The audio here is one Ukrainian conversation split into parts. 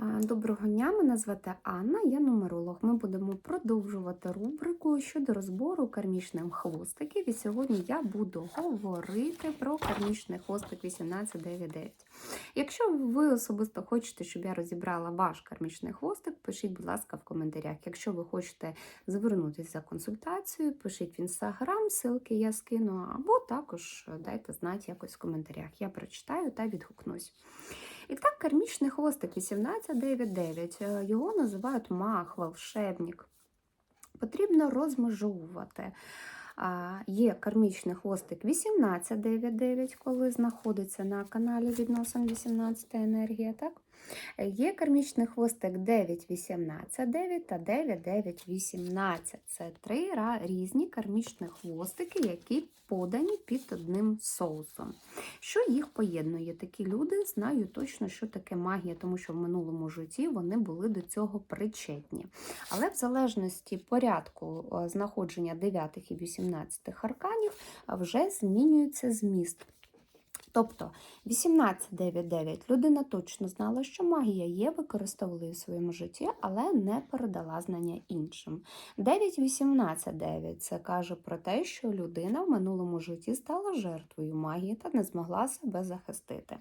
Доброго дня, мене звати Анна, я нумеролог. Ми будемо продовжувати рубрику щодо розбору кармічних хвостиків. І сьогодні я буду говорити про кармічний хвостик 1899. Якщо ви особисто хочете, щоб я розібрала ваш кармічний хвостик, пишіть, будь ласка, в коментарях. Якщо ви хочете звернутися за консультацією, пишіть в інстаграм, ссылки я скину, або також дайте знати якось в коментарях. Я прочитаю та відгукнусь. І так, кармічний хвостик 1899, е, його називають мах, волшебник. Потрібно розмежовувати. Є кармічний хвостик 1899, коли знаходиться на каналі відносин 18 енергія. так? Є кармічний хвостик 9189 та 9918. Це три різні кармічні хвостики, які подані під одним соусом. Що їх поєднує? Такі люди знають точно, що таке магія, тому що в минулому житті вони були до цього причетні. Але в залежності порядку знаходження 9 і 18 арканів вже змінюється зміст. Тобто 18.9.9 людина точно знала, що магія є, використовувала її в своєму житті, але не передала знання іншим. 9.18.9 це каже про те, що людина в минулому житті стала жертвою магії та не змогла себе захистити.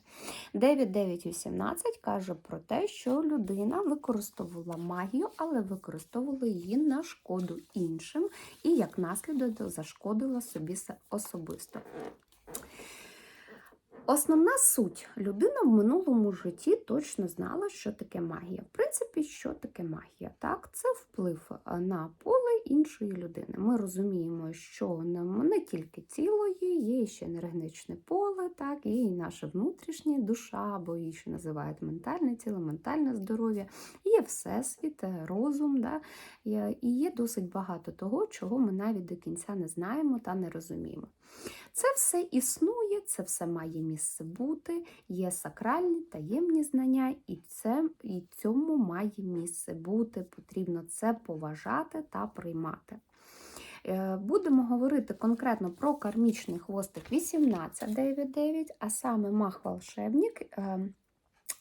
9.9.18 каже про те, що людина використовувала магію, але використовувала її на шкоду іншим і як наслідок зашкодила собі особисто. Основна суть людина в минулому житті точно знала, що таке магія. В принципі, що таке магія? Так, це вплив на поле іншої людини. Ми розуміємо, що не тільки тіло є, є ще енергетичне поле, так, є і наша внутрішня душа, або її ще називають ментальне тіло, ментальне здоров'я, є всесвіт, розум, да, і є досить багато того, чого ми навіть до кінця не знаємо та не розуміємо. Це все існує, це все має місце бути, є сакральні таємні знання, і це, і цьому має місце бути. Потрібно це поважати та приймати. Е, будемо говорити конкретно про кармічний хвостик 1899, а саме мах-волшебник. Е,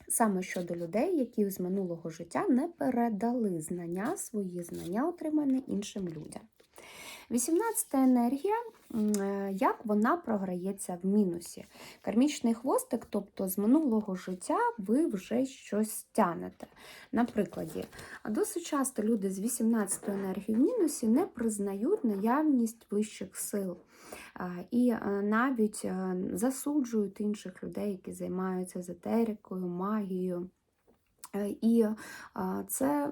саме щодо людей, які з минулого життя не передали знання, свої знання, отримані іншим людям. 18 енергія, е, як вона програється в мінусі. Кармічний хвостик, тобто з минулого життя ви вже щось тянете. Наприклад, досить часто люди з 18 енергії в мінусі не признають наявність вищих сил. І е, навіть е, засуджують інших людей, які займаються езотерикою, магією. І це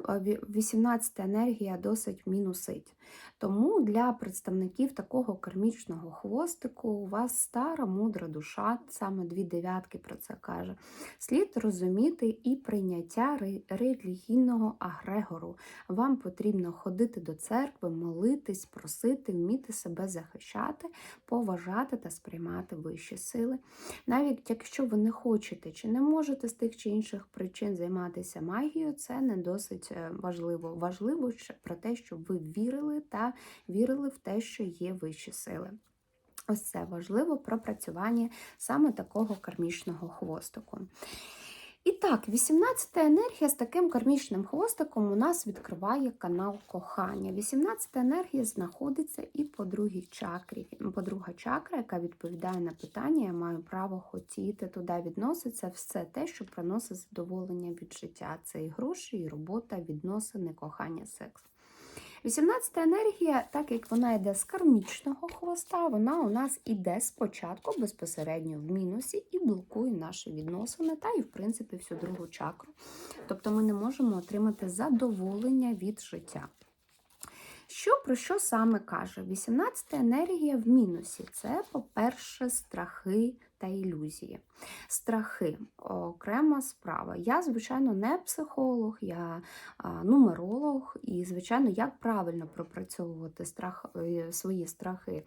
18 енергія досить мінусить. Тому для представників такого кармічного хвостику у вас стара мудра душа, саме дві дев'ятки про це каже, слід розуміти і прийняття релігійного агрегору. Вам потрібно ходити до церкви, молитись, просити, вміти себе захищати, поважати та сприймати вищі сили. Навіть якщо ви не хочете чи не можете з тих чи інших причин займатися магією, це не досить е, важливо. Важливо про те, щоб ви вірили та вірили в те, що є вищі сили. Ось це важливо пропрацювання саме такого кармічного хвостику. І так, 18-та енергія з таким кармічним хвостиком у нас відкриває канал кохання. 18-та енергія знаходиться і по другій чакрі. Подруга чакра, яка відповідає на питання, я маю право хотіти. Туди відноситься все те, що приносить задоволення від життя. Це і гроші, і робота, відносини, кохання, секс. 18 енергія, так як вона йде з кармічного хвоста, вона у нас іде спочатку безпосередньо в мінусі і блокує наші відносини та і, в принципі, всю другу чакру. Тобто ми не можемо отримати задоволення від життя. Що про що саме каже? 18 енергія в мінусі це, по-перше, страхи та ілюзії. Страхи окрема справа. Я, звичайно, не психолог, я нумеролог, і, звичайно, як правильно пропрацьовувати страх, е, свої страхи,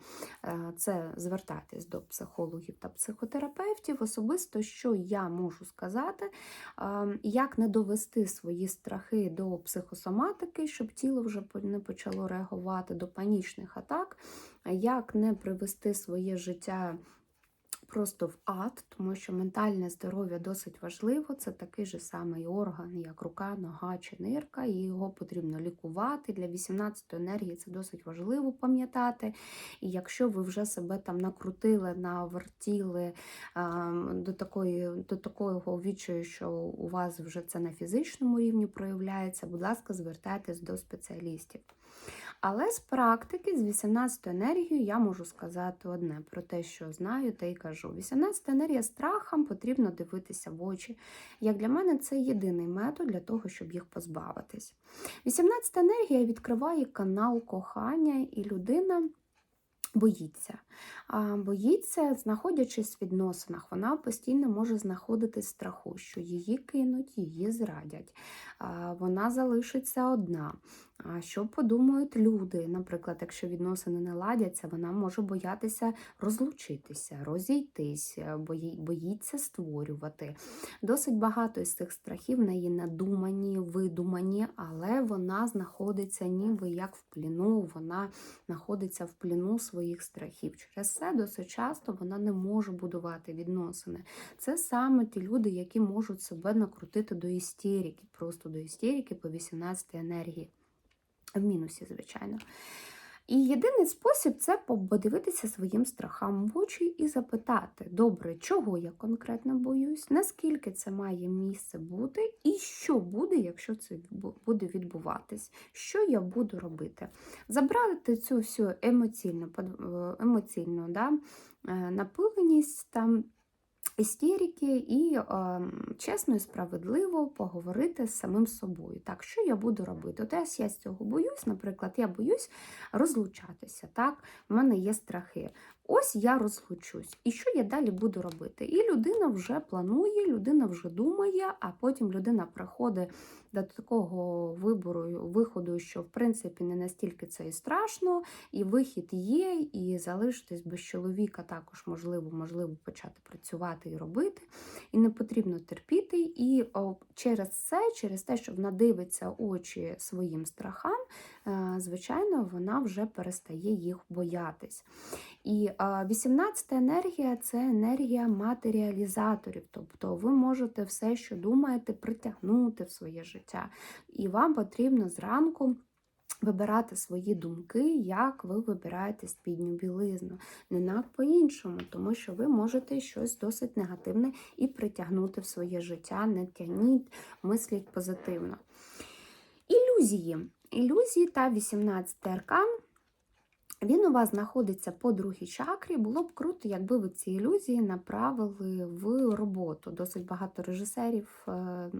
е, це звертатись до психологів та психотерапевтів. Особисто, що я можу сказати, як не довести свої страхи до психосоматики, щоб тіло вже не почало реагувати до панічних атак, як не привести своє життя просто в ад, тому що ментальне здоров'я досить важливо. Це такий же самий орган, як рука, нога чи нирка, і його потрібно лікувати. Для 18 енергії це досить важливо пам'ятати. І якщо ви вже себе там накрутили, навертіли до такої, до такого відчаю, що у вас вже це на фізичному рівні проявляється, будь ласка, звертайтесь до спеціалістів. Але з практики, з 18 енергією, я можу сказати одне про те, що знаю, та й кажу. 18 енергія страхам потрібно дивитися в очі. Як для мене, це єдиний метод для того, щоб їх позбавитись. 18 енергія відкриває канал кохання, і людина. Боїться. Боїться, знаходячись в відносинах, вона постійно може знаходитись страху, що її кинуть, її зрадять, вона залишиться одна. А що подумають люди? Наприклад, якщо відносини не ладяться, вона може боятися розлучитися, розійтись, боїться створювати. Досить багато із цих страхів в неї надумані, видумані, але вона знаходиться ніби як в пліну, вона знаходиться в пліну своїх страхів. Через це досить часто вона не може будувати відносини. Це саме ті люди, які можуть себе накрутити до істерики, просто до істерики по 18 енергії в мінусі, звичайно. І єдиний спосіб це подивитися своїм страхам в очі і запитати, добре, чого я конкретно боюсь, наскільки це має місце бути, і що буде, якщо це буде відбуватись, що я буду робити. Забрати цю всю емоційну емоційну да, е, напиленість там істерики і е, чесно і справедливо поговорити з самим собою. Так, що я буду робити? От я з цього боюсь, наприклад, я боюсь розлучатися. Так, в мене є страхи. Ось я розлучусь. І що я далі буду робити? І людина вже планує, людина вже думає, а потім людина приходить до такого вибору, виходу, що в принципі не настільки це і страшно, і вихід є, і залишитись без чоловіка також можливо, можливо почати працювати і робити. І не потрібно терпіти. І через це, через те, що вона дивиться очі своїм страхам, е, звичайно, вона вже перестає їх боятись. І 18 енергія це енергія матеріалізаторів. Тобто ви можете все, що думаєте, притягнути в своє життя. І вам потрібно зранку. Вибирати свої думки, як ви вибираєте спідню білизну. Не так по-іншому, тому що ви можете щось досить негативне і притягнути в своє життя. Не тягніть, мисліть позитивно. Ілюзії. Ілюзії та 18 аркан він у вас знаходиться по другій чакрі. Було б круто, якби ви ці ілюзії направили в роботу. Досить багато режисерів, е,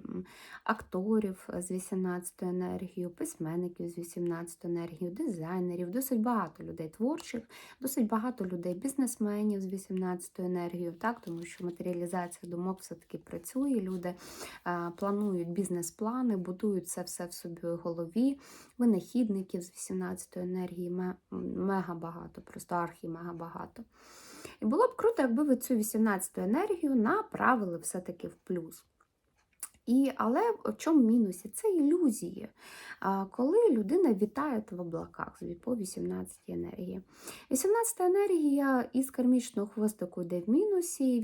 акторів з 18 енергією, письменників з 18 енергією, дизайнерів, досить багато людей творчих, досить багато людей, бізнесменів з 18 енергією, так, тому що матеріалізація думок все-таки працює. Люди е, планують бізнес-плани, будують це все в собі в голові, винахідників з 18 енергії мега багато, просто архі-мега багато. І було б круто, якби ви цю 18-ту енергію направили все-таки в плюс. І, Але в чому мінусі? Це ілюзії. Коли людина вітає в облаках по 18 енергії. 18 енергія із кармічного хвостику йде в мінусі,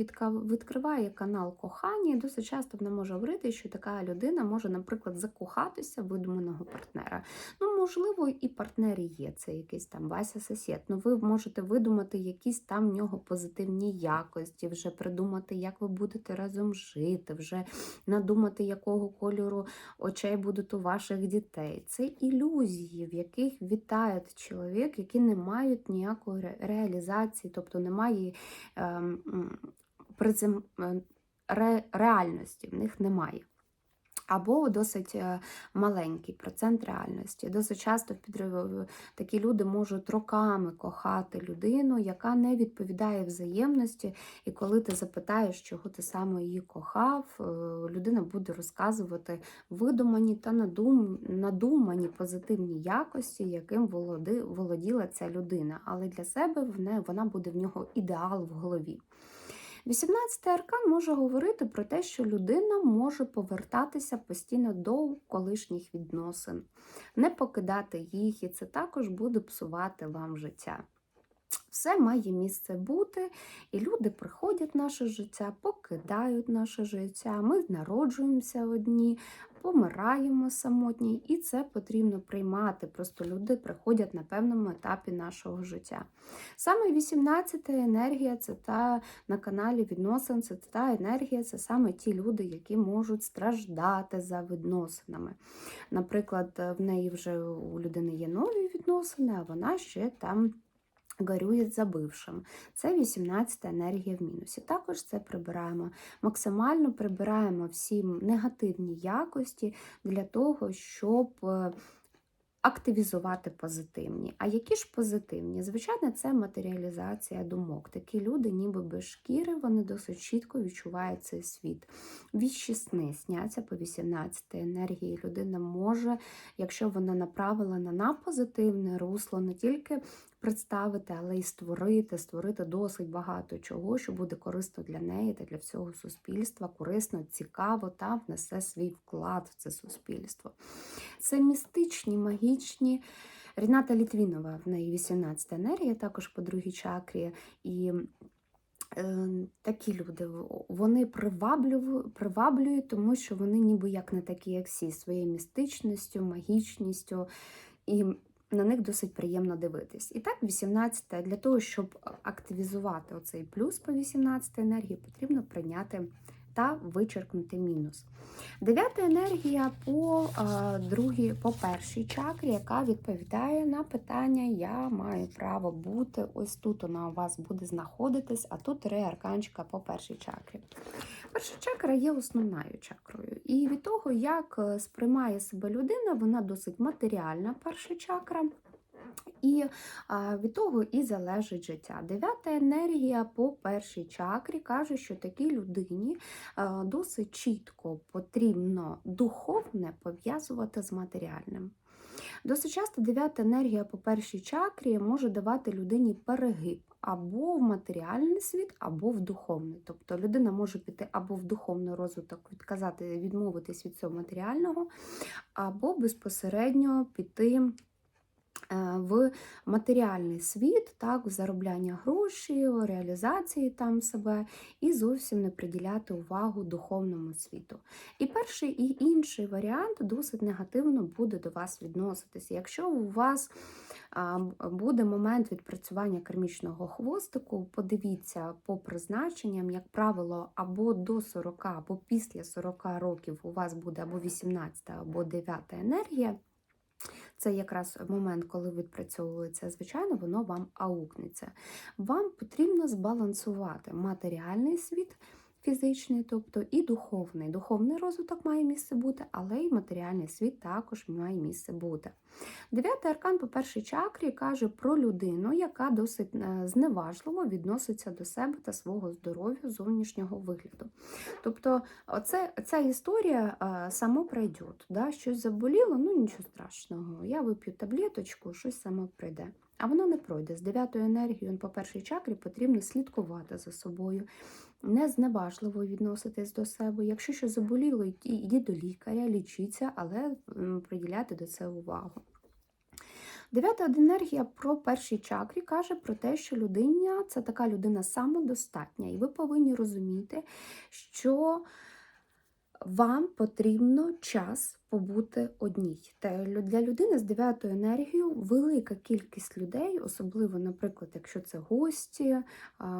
відкриває канал кохання. Досить часто вона може говорити, що така людина може, наприклад, закохатися в видуманого партнера. Ну, можливо, і партнери є, це якийсь там Вася сосед. Ну, ви можете видумати якісь там в нього позитивні якості, вже придумати, як ви будете разом жити, вже надумати думати, якого кольору очей будуть у ваших дітей. Це ілюзії, в яких вітає чоловік, які не мають ніякої реалізації, тобто немає ем, призем, е, ре, реальності, в них немає або досить е, маленький процент реальності. Досить часто такі люди можуть роками кохати людину, яка не відповідає взаємності. І коли ти запитаєш, чого ти саме її кохав, е, людина буде розказувати видумані та надумані позитивні якості, яким володіла ця людина. Але для себе вона буде в нього ідеал в голові. 18-й аркан може говорити про те, що людина може повертатися постійно до колишніх відносин, не покидати їх, і це також буде псувати вам життя. Все має місце бути, і люди приходять в наше життя, покидають наше життя. Ми народжуємося одні, помираємо самотні, і це потрібно приймати. Просто люди приходять на певному етапі нашого життя. Саме 18-та енергія це та на каналі відносин, це та енергія, це саме ті люди, які можуть страждати за відносинами. Наприклад, в неї вже у людини є нові відносини, а вона ще там. Горює забившим. Це 18 енергія в мінусі. Також це прибираємо. Максимально прибираємо всі негативні якості для того, щоб е, активізувати позитивні. А які ж позитивні? Звичайно, це матеріалізація думок. Такі люди, ніби без шкіри, вони досить чітко відчувають цей світ. Віщі сни сняться по 18 енергії. Людина може, якщо вона направлена на позитивне русло, не тільки представити, але й створити, створити досить багато чого, що буде корисно для неї та для всього суспільства, корисно, цікаво та внесе свій вклад в це суспільство. Це містичні, магічні. Ріната Літвінова, в неї 18 енергія, також по другій чакрі. І е, такі люди, вони приваблюють, приваблюють, тому що вони ніби як не такі, як всі, своєю містичністю, магічністю. І на них досить приємно дивитись. І так, 18 для того, щоб активізувати оцей плюс по 18 енергії, потрібно прийняти та вичеркнути мінус. Дев'ята енергія по другій, по першій чакрі, яка відповідає на питання: Я маю право бути. Ось тут вона у вас буде знаходитись, а тут три арканчика по першій чакрі. Перша чакра є основною чакрою. І від того, як е, сприймає себе людина, вона досить матеріальна перша чакра. І від того і залежить життя. Дев'ята енергія по першій чакрі каже, що такій людині досить чітко потрібно духовне пов'язувати з матеріальним. Досить часто дев'ята енергія по першій чакрі може давати людині перегиб або в матеріальний світ, або в духовний. Тобто людина може піти або в духовний розвиток, відказати, відмовитись від цього матеріального, або безпосередньо піти. Е, в матеріальний світ, так, в заробляння грошей, реалізації там себе, і зовсім не приділяти увагу духовному світу. І перший і інший варіант досить негативно буде до вас відноситися. Якщо у вас буде момент відпрацювання кармічного хвостику, подивіться по призначенням, як правило, або до 40, або після 40 років у вас буде або 18, або 9 енергія. Це якраз момент, коли відпрацьовується, звичайно, воно вам аукнеться. Вам потрібно збалансувати матеріальний світ фізичний, тобто і духовний. Духовний розвиток має місце бути, але й матеріальний світ також має місце бути. Дев'ятий аркан по першій чакрі каже про людину, яка досить е, зневажливо відноситься до себе та свого здоров'я, зовнішнього вигляду. Тобто, оце, ця історія е, само пройде. Да? Щось заболіло, ну нічого страшного. Я вип'ю таблеточку, щось само прийде. А воно не пройде. З дев'ятою енергією по першій чакрі потрібно слідкувати за собою, не зневажливо відноситись до себе. Якщо щось заболіло, йдіть до лікаря, лічіться, але приділяти до це увагу. Дев'ята енергія про першій чакрі каже про те, що людина це така людина самодостатня, і ви повинні розуміти, що вам потрібно час побути одній. Та для людини з дев'ятою енергією велика кількість людей, особливо, наприклад, якщо це гості,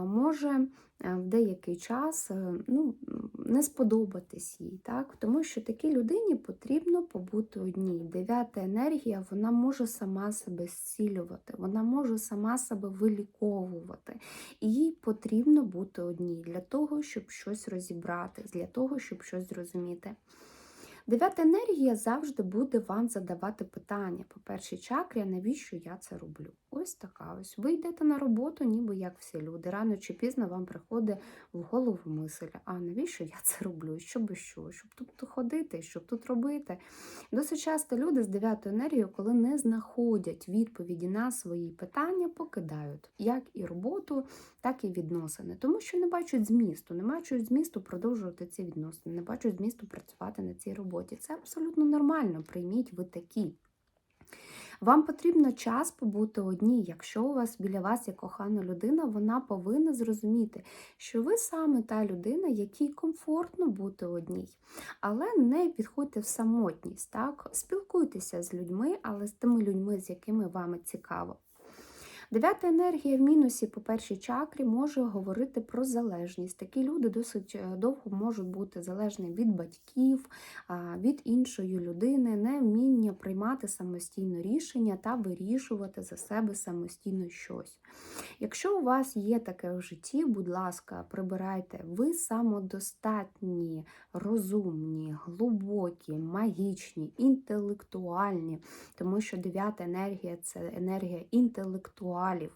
може в деякий час е, ну, не сподобатись їй. Так? Тому що такій людині потрібно побути одній. Дев'ята енергія вона може сама себе зцілювати, вона може сама себе виліковувати. І їй потрібно бути одній для того, щоб щось розібрати, для того, щоб щось зрозуміти. Дев'ята енергія завжди буде вам задавати питання по першій чакрі, навіщо я це роблю? Ось така ось. Ви йдете на роботу, ніби як всі люди. Рано чи пізно вам приходить в голову мисль, а навіщо я це роблю? Щоб що? Щоб тут ходити, щоб тут робити. Досить часто люди з дев'ятою енергією, коли не знаходять відповіді на свої питання, покидають як і роботу, так і відносини. Тому що не бачать змісту, не бачать змісту продовжувати ці відносини, не бачать змісту працювати на цій роботі. Це абсолютно нормально. Прийміть ви такі. Вам потрібно час побути одній. Якщо у вас біля вас є кохана людина, вона повинна зрозуміти, що ви саме та людина, якій комфортно бути одній. Але не підходьте в самотність, так? Спілкуйтеся з людьми, але з тими людьми, з якими вам цікаво. Дев'ята енергія в мінусі по першій чакрі може говорити про залежність. Такі люди досить е, довго можуть бути залежні від батьків, від іншої людини, невміння приймати самостійно рішення та вирішувати за себе самостійно щось. Якщо у вас є таке в житті, будь ласка, прибирайте, ви самодостатні, розумні, глибокі, магічні, інтелектуальні, тому що дев'ята енергія це енергія інтелектуалів.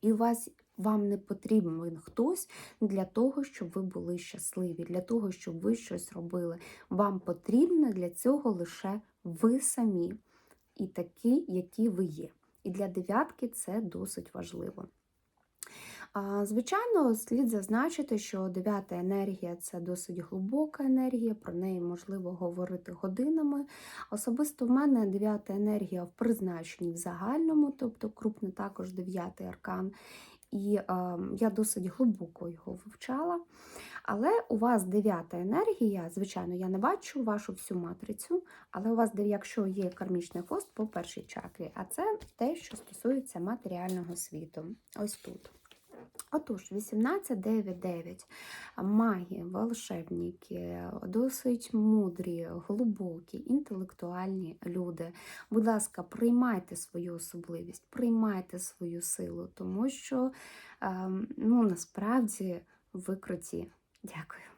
І вас вам не потрібен хтось для того, щоб ви були щасливі, для того, щоб ви щось робили. Вам потрібно для цього лише ви самі і такі, які ви є. І для дев'ятки це досить важливо. Звичайно, слід зазначити, що дев'ята енергія це досить глибока енергія, про неї можливо говорити годинами. Особисто в мене дев'ята енергія в призначенні в загальному, тобто крупний також дев'ятий аркан. І е, я досить глибоко його вивчала. Але у вас дев'ята енергія, звичайно, я не бачу вашу всю матрицю, але у вас, якщо є кармічний хвост по першій чакрі, а це те, що стосується матеріального світу. Ось тут. Отож, 18.9.9. Маги, волшебники, досить мудрі, глибокі, інтелектуальні люди. Будь ласка, приймайте свою особливість, приймайте свою силу, тому що ем, ну, насправді ви круті. Дякую.